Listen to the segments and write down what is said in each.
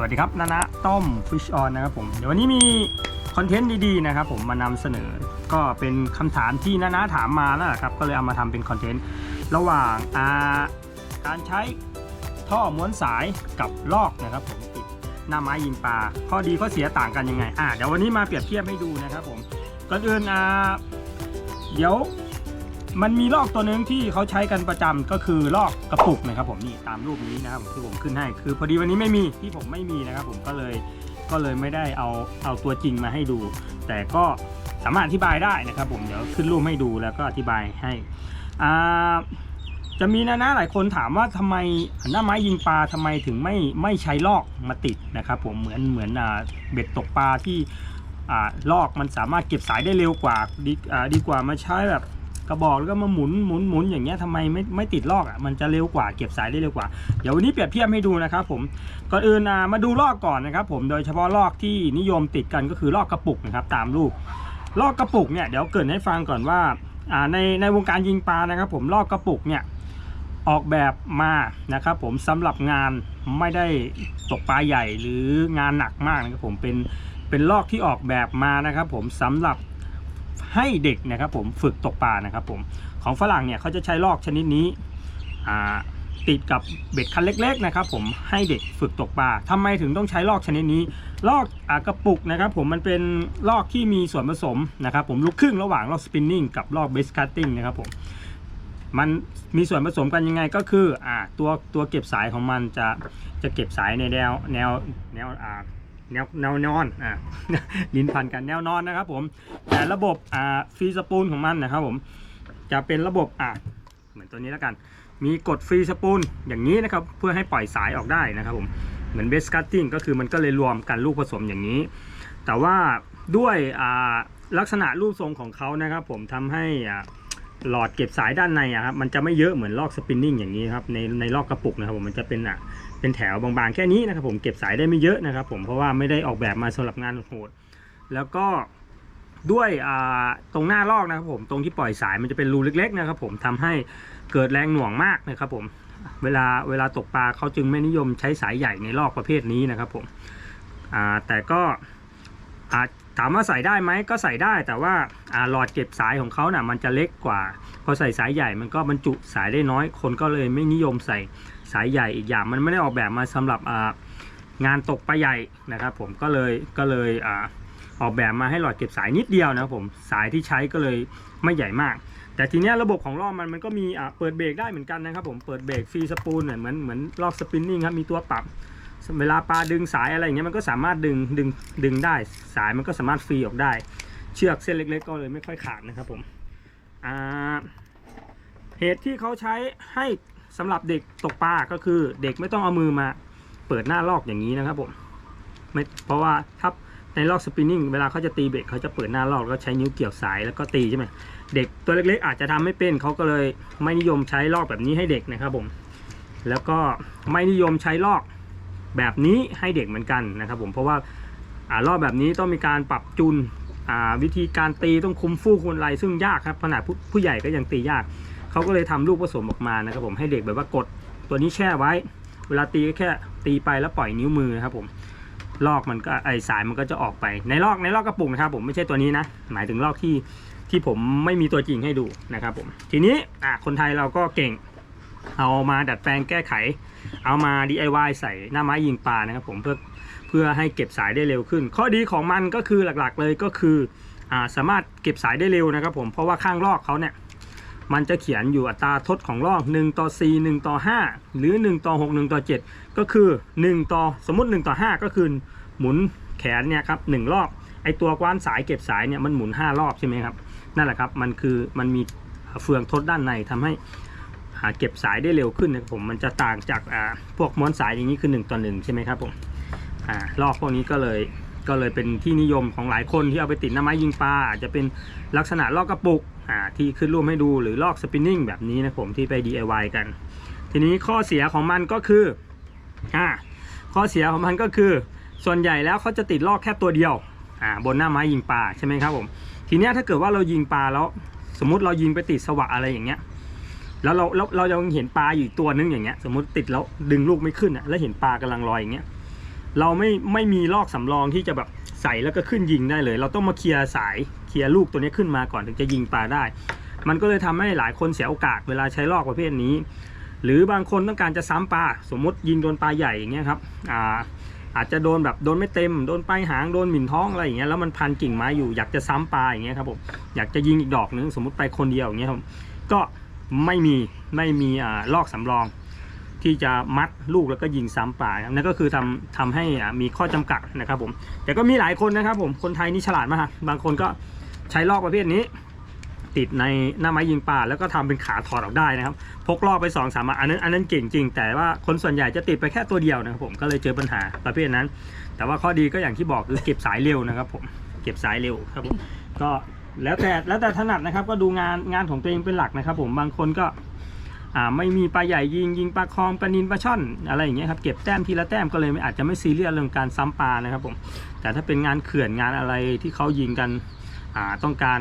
วัสดีครับนานะต้มฟิชออนนะครับผมเดี๋ยววันนี้มีคอนเทนต์ดีๆนะครับผมมานำเสนอ ก็เป็นคำถามที่นานะถามมาแล้วครับก็เลยเอามาทำเป็นคอนเทนต์ระหว่างอาการใช้ท่อม้วนสายกับลอกนะครับผมติดหน้าไม้ยิงปลาข้อดีข้อเสียต่างกันยังไงอ่าเดี๋ยววันนี้มาเปรียบเทียบให้ดูนะครับผมก่อนอื่นอ่าเดี๋ยว มันมีลอกตัวหนึ่งที่เขาใช้กันประจำก็คือลอกกระปุกนะครับผมนี่ตามรูปนี้นะครับที่ผมขึ้นให้คือพอดีวันนี้ไม่มีที่ผมไม่มีนะครับผมก็เลยก็เลยไม่ได้เอาเอาตัวจริงมาให้ดู แต่ก็สามารถอธิบายได้นะครับผมเดี๋ยวขึ้นรูปให้ดูแล้วก็อธิบายให้อ่าจะมีนะนะหลายคนถามว่าทำไมหน้าไม้ยิงปลาทำไมถึงไม่ไม่ใช้ลอกมาติดนะครับผมเหมือนเหมือนอ่าเบ็ดตกปลาที่อ่าลอกมันสามารถเก็บสายได้เร็วกว่าดีอ่าดีกว่ามาใช้แบบ กระบอกแล้วก็มาหมุนหมุนหมุนอย่างเงี้ยทำไมไม่ไม่ติดลอกอะมันจะเร็วกว่าเก็บสายได้เร็วกว่าเดี๋ยววันนี้เปรียบเทียบให้ดูนะครับผมก่อนอื่นมาดูลอกก่อนนะครับผมโดยเฉพาะลอกที่นิยมติดกันก็คือลอกกระปุกนะครับตามรูปลอกกระปุกเนี่ยเดี๋ยวเกรินให้ฟังก่อนว่าในในวงการยิงปลานะครับ ผมลอกกระปุกเนี่ยออกแบบมานะครับผมสำหรับงานไม่ได้ตกปลาใหญ่หรืองานหนักมากนะครับผมเป็นเป็นลอกที่ออกแบบมานะครับ ผมสำหรับ ให้เด็กนะครับผมฝึกตกปลานะครับผมของฝรั่งเนี่ยเขาจะใช้ลอกชนิดนี้ติดกับเบ็ดคันเล็กๆนะครับผมให้เด็กฝึกตกปลาทำไมถึงต้องใช้ลอกชนิดนี้ ลอกอกระปุกนะครับผมมันเป็นลอกที่มีส่วนผสมนะครับผมลูกครึ่งระหว่างลอกสปินนิ่งกับลอกเบสคัตติ้งนะครับผมมันมีส่วนผสมกันยังไงก็คืออตัวตัวเก็บสายของมันจะจะเก็บสายในแนวแนวแนวอ่า แนวแนวนอนอ่าลิ้นพันกันแนวนอนนะครับผมแต่ระบบอ่าฟรีสปูลของมันนะครับผมจะเป็นระบบอ่าเหมือนตัวนี้แล้วกัน มีกดฟรีสปูลอย่างนี้นะครับเพื่อให้ปล่อยสายออกได้นะครับผมเหมือนเบสคัตติ้งก็คือมันก็เลยรวมกันลูกผสมอย่างนี้ แต่ว่าด้วยอ่าลักษณะรูปทรงของเขานะครับ ผมทำให้อ่าหลอดเก็บสายด้านในอะครับมันจะไม่เยอะเหมือนลอกสปินนิ่งอย่างนี้ครับในในลอกกระปุกนะครับผมมันจะเป็นอะ เป็นแถวบางๆแค่นี้นะครับผมเก็บสายได้ไม่เยอะนะครับผมเพราะว่าไม่ได้ออกแบบมาสำหรับงานโหดแล้วก็ด้วยตรงหน้าลอกนะครับผมตรงที่ปล่อยสายมันจะเป็นรูเล็กๆนะครับผมทำให้เกิดแรงหน่วงมากนะครับผมเวลาเวลาตกปลาเขาจึงไม่นิยมใช้สายใหญ่ในลอกประเภทนี้นะครับผมแต่ก็ถามว่าใส่ได้ไหมก็ใส่ได้แต่ว่าหลอดเก็บสายของเขาน่ะมันจะเล็กกว่า พอใส่สายใหญ่มันก็บรรจุสายได้น้อยคนก็เลยไม่นิยมใส่ สายใหญ่อีกอย่างมันไม่ได้ออกแบบมาสำหรับงานตกปลาใหญ่นะครับ ผมก็เลยก็เลยอออกแบบมาให้หลอดเก็บสายนิดเดียวนะครับผมสายที่ใช้ก็เลยไม่ใหญ่มาก แต่ทีเนี้ยระบบของลอมันมันก็มีเปิดเบรกได้เหมือนกันนะครับ ผมเปิดเบรกฟรีสปูลเหมือนเหมือนเหมือนลอสปินนิ่งครับมีตัวปรับเวลาปลาดึงสายอะไรอย่างเงี้ยมันก็สามารถดึงดึงดึงได้ สายมันก็สามารถฟรีออกได้ เชือกเส้นเล็ก ๆ ก็เลยไม่ค่อยขาดนะครับผมเหตุที่เขาใช้ให้ สำหรับเด็กตกปลาก็คือเด็กไม่ต้องเอามือมาเปิดหน้าลอกอย่างนี้นะครับผมไม่เพราะว่าถ้าในลอกสปินนิ่งเวลาเขาจะตีเบรกเขาจะเปิดหน้าลอกแล้วใช้นิ้วเกี่ยวสายแล้วก็ตีใช่ไหมเด็กตัวเล็กๆ อาจจะทำไม่เป็นเขาก็เลยไม่นิยมใช้ลอกแบบนี้ให้เด็กนะครับผมแล้วก็ไม่นิยมใช้ลอกแบบนี้ให้เด็กเหมือนกันนะครับผมเพราะว่าอลอกแบบนี้ต้องมีการปรับจูนวิธีการตีต้องคุมฟูคุมไรซึ่งยากครับขนาดผผู้ใหญ่ก็ยังตียาก เขาก็เลยทำลูกผสมออกมานะครับผมให้เด็กแบบว่ากดตัวนี้แช่ไว้ เวลาตีก็แค่ตีไปแล้วปล่อยนิ้วมือนะครับผมลอกมันก็ไอสายมันก็จะออกไปในลอกในลอกกระปุกนะครับผมไม่ใช่ตัวนี้นะ หมายถึงลอกที่ที่ผมไม่มีตัวจริงให้ดูนะครับผมทีนี้อะคนไทยเราก็เก่ง เอามาดัดแปลงแก้ไข เอามา DIY ใส่หน้าไม้ยิงปลานะครับผมเพื่อเพื่อให้เก็บสายได้เร็วขึ้น ข้อดีของมันก็คือหลักๆเลยก็คืออ่าสามารถเก็บสายได้เร็วนะครับผมเพราะว่าข้างลอกเขาเนี่ย มันจะเขียนอยู่อัตราทดของลอก 1 ต่อ 4 1 ต่อ 5 หรือ 1 ต่อ 6 1 ต่อ 7 ก็คือ 1 ต่อสมมติ 1 ต่อ 5 ก็คือหมุนแขนเนี่ยครับหนึ่งรอบ ไอตัวกว้านสายเก็บสายเนี่ยมันหมุน 5 รอบใช่ไหมครับ นั่นแหละครับมันคือมันมีเฟืองทดด้านในทำให้หาเก็บสายได้เร็วขึ้นนะผมมันจะต่างจากพวกม้วนสายอย่างนี้คือ 1 ต่อ 1 ใช่ไหมครับผมอลอกพวกนี้ก็เลยก็เลยเป็นที่นิยมของหลายคนที่เอาไปติดหน้าไม้ยิงปลาอาจจะเป็นลักษณะลอกกระปุก อ่าที่ขึ้นรูปให้ดูหรือลอกสปินนิ่งแบบนี้นะผมที่ไป DIY กัน ทีนี้ข้อเสียของมันก็คืออ่าข้อเสียของมันก็คือ ส่วนใหญ่แล้วเขาจะติดลอกแค่ตัวเดียวอ่าบนหน้าไม้ยิงปลาใช่ไหมครับผมทีนี้ถ้าเกิดว่าเรายิงปลาแล้ว สมมุติเรายิงไปติดสวะอะไรอย่างเงี้ยแล้วเราเราเรายังเห็นปลาอยู่ตัวนึงอย่างเงี้ย สมมติติดแล้วดึงลูกไม่ขึ้นอะแล้วเห็นปลากำลังลอยอย่างเงี้ยเราไม่ไม่มีลอกสำรองที่จะแบบใส่แล้วก็ขึ้นยิงได้เลย เราต้องมาเคลียร์สาย เคลียร์ลูกตัวนี้ขึ้นมาก่อนถึงจะยิงปลาได้ มันก็เลยทำให้หลายคนเสียโอกาสเวลาใช้ลอกประเภทนี้ หรือบางคนต้องการจะซ้ำปลาสมมติยิงโดนปลาใหญ่อย่างเงี้ยครับอ่าอาจจะโดนแบบโดนไม่เต็มโดนปลายหางโดนหมิ่นท้องอะไรอย่างเงี้ยแล้วมันพันกิ่งไม้อยู่อยากจะซ้ำปลาอย่างเงี้ยครับผมอยากจะยิงอีกดอกนึงสมมติไปคนเดียวอย่างเงี้ยครับก็ไม่มีไม่มีอ่าลอกสำรอง ที่จะมัดลูกแล้วก็ยิงซ้ำปลาครับนั่นก็คือทำทำให้อ่ามีข้อจำกัดนะครับผมแต่ก็มีหลายคนนะครับผมคนไทยนี่ฉลาดมากบางคนก็ใช้ลอกประเภทนี้ ติดในหน้าไม้ยิงปลาแล้วก็ทำเป็นขาถอดออกได้นะครับ พกลอกไปสองสามอันนั้นอันนั้นเก่งจริง แต่ว่าคนส่วนใหญ่จะติดไปแค่ตัวเดียวนะครับผมก็เลยเจอปัญหาประเภทนั้น แต่ว่าข้อดีก็อย่างที่บอกคือเก็บสายเร็วนะครับผมเก็บสายเร็วครับผมก็แล้วแต่แล้วแต่ถนัดนะครับ ก็ดูงานงานของตัวเองเป็นหลักนะครับ ผมบางคนก็ อ่าไม่มีปลาใหญ่ยิงยิงปลาคลองปลานินปลาช่อนอะไรอย่างเงี้ยครับเก็บแต้มทีละแต้มก็เลยอาจจะไม่ซีเรียสเรื่องการซ้ำปลานะครับผมแต่ถ้าเป็นงานเขื่อนงานอะไรที่เขายิงกันอ่าต้องการ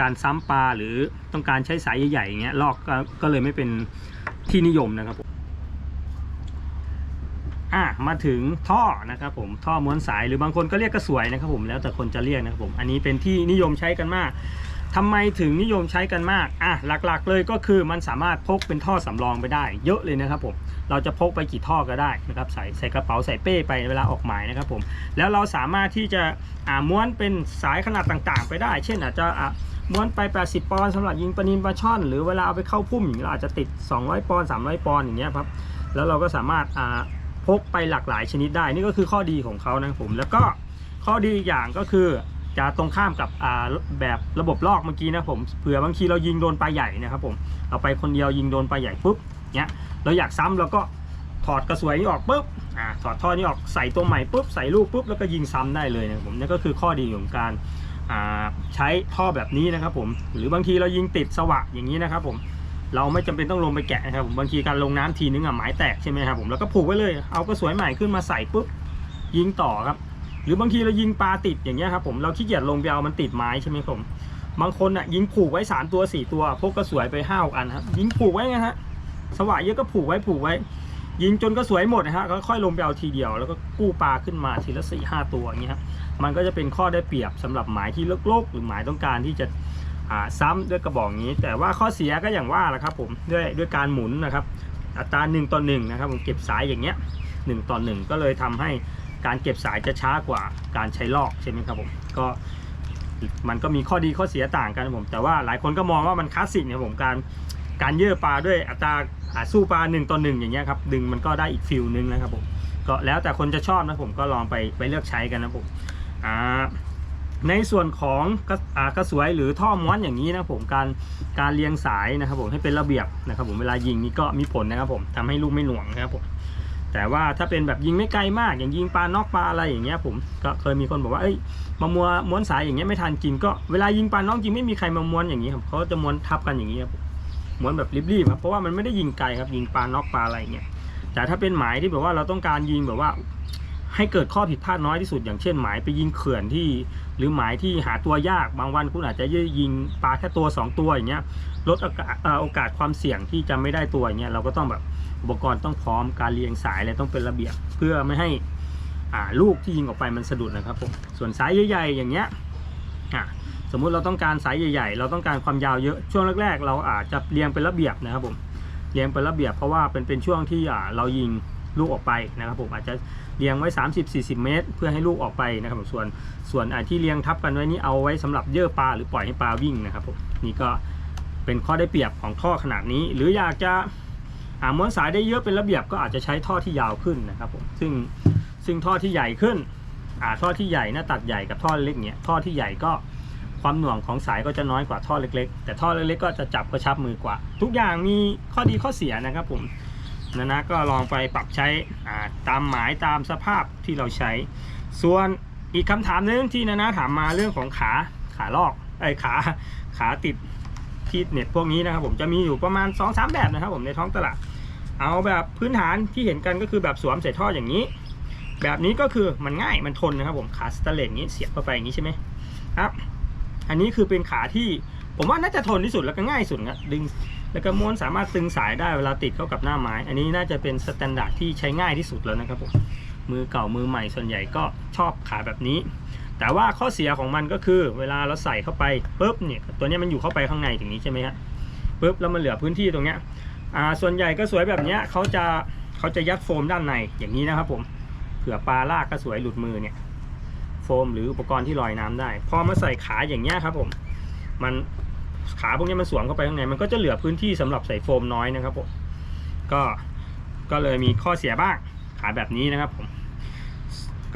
การซ้ำปลาหรือต้องการใช้สายใหญ่ๆอย่างเงี้ยลอกก็ก็เลยไม่เป็นที่นิยมนะครับผมอะมาถึงท่อนะครับผมท่อม้วนสายหรือบางคนก็เรียกกระสวยนะครับผมแล้วแต่คนจะเรียกนะครับผมอันนี้เป็นที่นิยมใช้กันมาก ทำไมถึงนิยมใช้กันมากอะหลักๆ เลยก็คือมันสามารถพกเป็นท่อสำรองไปได้ เยอะเลยนะครับผมเราจะพกไปกี่ท่อก็ได้นะครับใส่ใส่กระเป๋าใส่เป้ไปเวลาออกหมายนะครับผมแล้วเราสามารถที่จะอ่าม้วนเป็นสายขนาดต่างๆ ไปได้ เช่นอาจจะอะม้วนไป 80 ปอนด์สำหรับยิงปนินปลาช่อน หรือเวลาเอาไปเข้าพุ่มเราอาจจะติด 200 ปอนด์300 ปอนด์อย่างเงี้ยครับแล้วเราก็สามารถอ่าพกไปหลากหลายชนิดได้นี่ก็คือข้อดีของเขานะครับผมแล้วก็ข้อดีอีกอย่างก็คือ จะตรงข้ามกับแบบระบบลอกเมื่อกี้นะผมเผื่อบางทีเรายิงโดนปลาใหญ่นะครับผมเอาไปคนเดียวยิงโดนปลาใหญ่ปุ๊บเนี้ยเราอยากซ้ำเราก็ถอดกระสวยนี้ออกปุ๊บอ่าถอดท่อนี้ออกใส่ตัวใหม่ปุ๊บใส่ลูกปุ๊บแล้วก็ยิงซ้ำได้เลยนะผมนี่ก็คือข้อดีของการใช้ท่อแบบนี้นะครับผมหรือบางทีเรายิงติดสวะอย่างนี้นะครับผมเราไม่จำเป็นต้องลงไปแกะนะครับผมบางทีการลงน้ำทีนึงอะหมายแตกใช่ไหมครับผมแล้วก็ผูกไว้เลยเอากระสวยใหม่ขึ้นมาใส่ปุ๊บยิงต่อครับ หรือบางทีเรายิงปลาติดอย่างเงี้ยครับผมเราขี้เกียจลงไปเอามันติดไม้ใช่ไหมผมบางคนอะยิงผูกไว้สามตัวสี่ตัวพกกระสวยไปห้าอันครับยิงผูกไว้ไงฮะสวะเยอะก็ผูกไว้ผูกไว้ ยิงจนกระสวยหมดนะฮะก็ค่อยลงไปเอาทีเดียว แล้วก็กู้ปลาขึ้นมาทีละสี่ห้าตัวอย่างเงี้ยครับมันก็จะเป็นข้อได้เปรียบสำหรับหมายที่โลกๆหรือหมายต้องการที่จะอ่าซ้ำด้วยกระบอกนี้ แต่ว่าข้อเสียก็อย่างว่าแหละครับผมด้วยด้วยการหมุนนะครับอัตราหนึ่งต่อหนึ่งนะครับผมเก็บสายอย่างเงี้ยหนึ่งต่อหนึ่งก็เลยทำให้ การเก็บสายจะช้ากว่าการใช้ลอกใช่ไหมครับผมก็มันก็มีข้อดีข้อเสียต่างกันผม แต่ว่าหลายคนก็มองว่ามันคลาสสิกเนี่ยผมการการเยื่อปลาด้วยอัตราสู้ปลาหนึ่งต่อหนึ่งอย่างเงี้ยครับดึงมันก็ได้อีกฟิลนึงนะครับผมก็แล้วแต่คนจะชอบนะผมก็ลองไปไปเลือกใช้กันนะผมอ่าในส่วนของกระกระสวยหรือท่อม้วนอย่างนี้นะผมการการเรียงสายนะครับผมให้เป็นระเบียบนะครับผมเวลายิงนี่ก็มีผลนะครับผมทำให้ลูกไม่หน่วงนะครับผม แต่ว่าถ้าเป็นแบบยิงไม่ไกลมากอย่างยิงปลานอกปลาอะไรอย่างเงี้ยผมก็เคยมีคนบอกว่าเอ้ยมามัวม้วนสายอย่างเงี้ยไม่ทันกินก็เวลายิงปลานอกจริงไม่มีใครมาม้วนอย่างนี้ครับเขาจะม้วนทับกันอย่างนี้ครับม้วนแบบรีบๆครับเพราะว่ามันไม่ได้ยิงไกลครับยิงปลานอกปลาอะไรอย่างเงี้ยแต่ถ้าเป็นหมายที่แบบว่าเราต้องการยิงแบบว่าให้เกิดข้อผิดพลาดน้อยที่สุดอย่างเช่นหมายไปยิงเขื่อนที่ หรือหมายที่หาตัวยากบางวันคุณอาจจะยิงปลาแค่ตัวสองตัวอย่างเงี้ยลดโอกาสเอ่อโอกาสความเสี่ยงที่จะไม่ได้ตัวอย่างเงี้ยเราก็ต้องแบบ อุปกรณ์ต้องพร้อมการเรียงสายอะไรต้องเป็นระเบียบเพื่อไม่ให้อ่าลูกที่ยิงออกไปมันสะดุดนะครับผมส่วนสายใหญ่ๆอย่างเงี้ยอะสมมุติเราต้องการสายใหญ่ๆ เราต้องการความยาวเยอะช่วงแรกๆ เราอาจจะเรียงเป็นระเบียบนะครับผมเรียงเป็นระเบียบเพราะว่าเป็นเป็นช่วงที่อ่าเรายิงลูกออกไปนะครับผมอาจจะเรียงไว้ 30-40 เมตร เพื่อให้ลูกออกไปนะครับผมส่วนส่วนอ่าที่เรียงทับกันไว้นี้เอาไว้สำหรับเยื่อปลาหรือปล่อยให้ปลาวิ่งนะครับผมนี่ก็เป็นข้อได้เปรียบของท่อขนาดนี้ หรืออยากจะ อ่าม้วนสายได้เยอะเป็นระเบียบก็อาจจะใช้ท่อที่ยาวขึ้นนะครับผมซึ่งซึ่งท่อที่ใหญ่ขึ้นอ่าท่อที่ใหญ่หน้าตัดใหญ่กับท่อเล็กเนี่ยท่อที่ใหญ่ก็ความหน่วงของสายก็จะน้อยกว่าท่อเล็ก ๆ แต่ท่อเล็กๆก็จะจับกระชับมือกว่า ทุกอย่างมีข้อดีข้อเสียนะครับผมนะนะก็ลองไปปรับใช้ตามหมายตามสภาพที่เราใช้ ส่วนอีกคำถามหนึงที่นานะถามมาเรื่องของขาขาลอกไอ้ขาขาติด ที่เน็ตพวกนี้นะครับผมจะมีอยู่ประมาณ2-3แบบนะครับผมในท้องตลาด เอาแบบพื้นฐานที่เห็นกันก็คือแบบสวมใส่ท่ออย่างนี้ แบบนี้ก็คือมันง่ายมันทนนะครับผมขาสแตเลสอย่างนี้เสียบเข้าไปอย่างนี้ใช่ไหมครับอันนี้คือเป็นขาที่ผมว่าน่าจะทนที่สุดแล้วก็ง่ายสุดนะดึงแล้วก็ม้วนสามารถตึงสายได้เวลาติดเข้ากับหน้าไม้ อันนี้น่าจะเป็นสแตนดาร์ดที่ใช้ง่ายที่สุดแล้วนะครับผมมือเก่ามือใหม่ส่วนใหญ่ก็ชอบขาแบบนี้ แต่ว่าข้อเสียของมันก็คือเวลาเราใส่เข้าไปปุ๊บเนี่ยตัวนี้มันอยู่เข้าไปข้างในอย่างนี้ใช่ไหมฮะปุ๊บแล้วมันเหลือพื้นที่ตรงเนี้ยอ่าส่วนใหญ่ก็สวยแบบเนี้ยเขาจะเขาจะยัดโฟมด้านในอย่างนี้นะครับผมเผื่อปลาลากก็สวยหลุดมือเนี่ยโฟมหรืออุปกรณ์ที่ลอยน้ำได้ พอมาใส่ขาอย่างเงี้ยครับผมมันขาพวกนี้มันสวมเข้าไปข้างในมันก็จะเหลือพื้นที่สำหรับใส่โฟมน้อยนะครับผมก็ก็เลยมีข้อเสียบ้างขาแบบนี้นะครับผม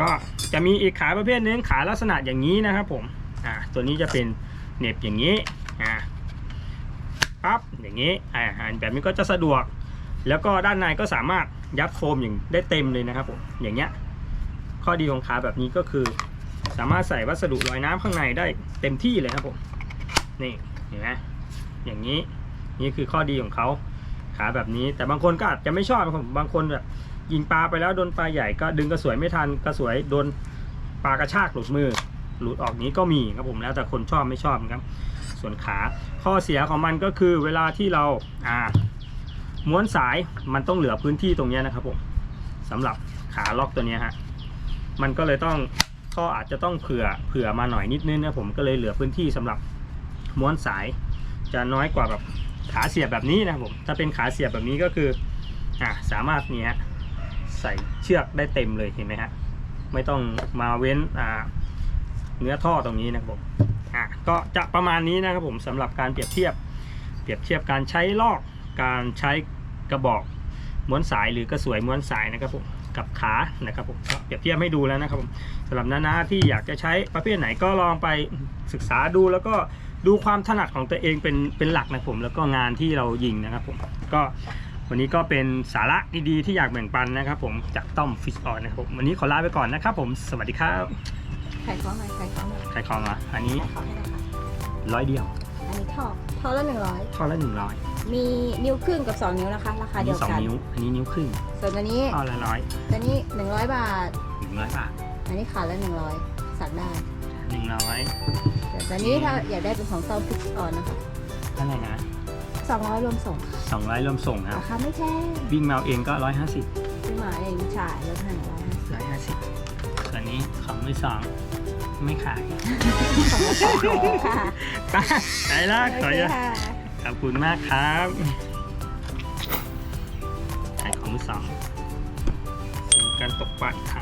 ก็จะมีอีกขาประเภทหนึงขาลักษณะอย่างนี้นะครับผมอ่าตัวนี้จะเป็นเน็บอย่างนี้อ่าปั๊บอย่างนี้อ่าแบบนี้ก็จะสะดวก แล้วก็ด้านในก็สามารถยัดโฟมอย่างได้เต็มเลยนะครับผมอย่างเงี้ยข้อดีของขาแบบนี้ก็คือ สามารถใส่วัสดุลอยน้ำข้างในได้เต็มที่เลยครับผมนี่เห็นไหมอย่างนี้นี่คือข้อดีของเขาขาแบบนี้ แต่บางคนก็อาจจะไม่ชอบบางคนแบบ ยิงปลาไปแล้วโดนปลาใหญ่ก็ดึงกระสวยไม่ทันกระสวยโดนปลากระชากหลุดมือ หลุดออกนี้ก็มีครับผมแล้วแต่คนชอบไม่ชอบครับ ส่วนขาข้อเสียของมันก็คือเวลาที่เราอ่าม้วนสายมันต้องเหลือพื้นที่ตรงนี้นะครับผมสำหรับขาล็อกตัวนี้ฮะมันก็เลยต้องก็อาจจะต้องเผื่อเผื่อมาหน่อยนิดนึงนะผมก็เลยเหลือพื้นที่สำหรับม้วนสาย จะน้อยกว่าแบบขาเสียบแบบนี้นะครับผมถ้าเป็นขาเสียบแบบนี้ก็คืออ่าสามารถเนี่ย ใส่เชือกได้เต็มเลยเห็นไหมฮะไม่ต้องมาเว้นเนื้อท่อตรงนี้นะครับผมอะก็จะประมาณนี้นะครับผมสำหรับการเปรียบเทียบ เปรียบเทียบการใช้ลอกการใช้กระบอกม้วนสายหรือกระสวยม้วนสายนะครับผมกับขานะครับผมเปรียบเทียบให้ดูแล้วนะครับผมสำหรับน้าๆที่อยากจะใช้ประเภทไหนก็ลองไปศึกษาดูแล้วก็ดูความถนัดของตัวเองเป็นเป็นหลักนะครับผมแล้วก็งานที่เรายิงนะครับผมก็ วันนี้ก็เป็นสาระดีๆที่อยากแบ่งปันนะครับ ผมจากต้อมฟิชออนนะครับผมวันนี้ขอลาไปก่อนนะครับผมสวัสดีครับขายของหน่อยขายของหน่อยใครคลองอะอันนี้ขายของให้หน่อยค่ะร้อยเดียวอันนี้ท่อท่อละหนึ่งร้อยท่อละหนึ่งร้อยมีนิ้วครึ่งกับสองนิ้วนะคะ ราคาอันเดีนี้ยวสองกัน นิ้ว อันนี้นิ้วครึ่งส่วนตัวนี้ท่อละร้อยตัวนี้หนึ่งร้อยบาท หนึ่งร้อยบาทอันนี้ขาละหนึ่งร้อยสั่งได้ หนึ่งร้อยแต่ตัวนี้ถ้าอยากได้เป็นของเซาฟิกออนนะคะเท่าไหร่นะ สองร้อยรวมส่งค่ะสองร้อยรวมส่งครับราคาไม่แพงวิ่งมาเอาเองก็ร้อยห้าสิบซื้อมาเองฉายลดให้หนึ่งร้อยห้าสิบร้อยห้าสิบส่วนนี้ของมือสองไม่ขายของละสองร้อยค่ะไปไปละขโออเคจะค่ะขอบคุณมากครับขายของมือสองซื้อกันตกปลาอีกครั้ง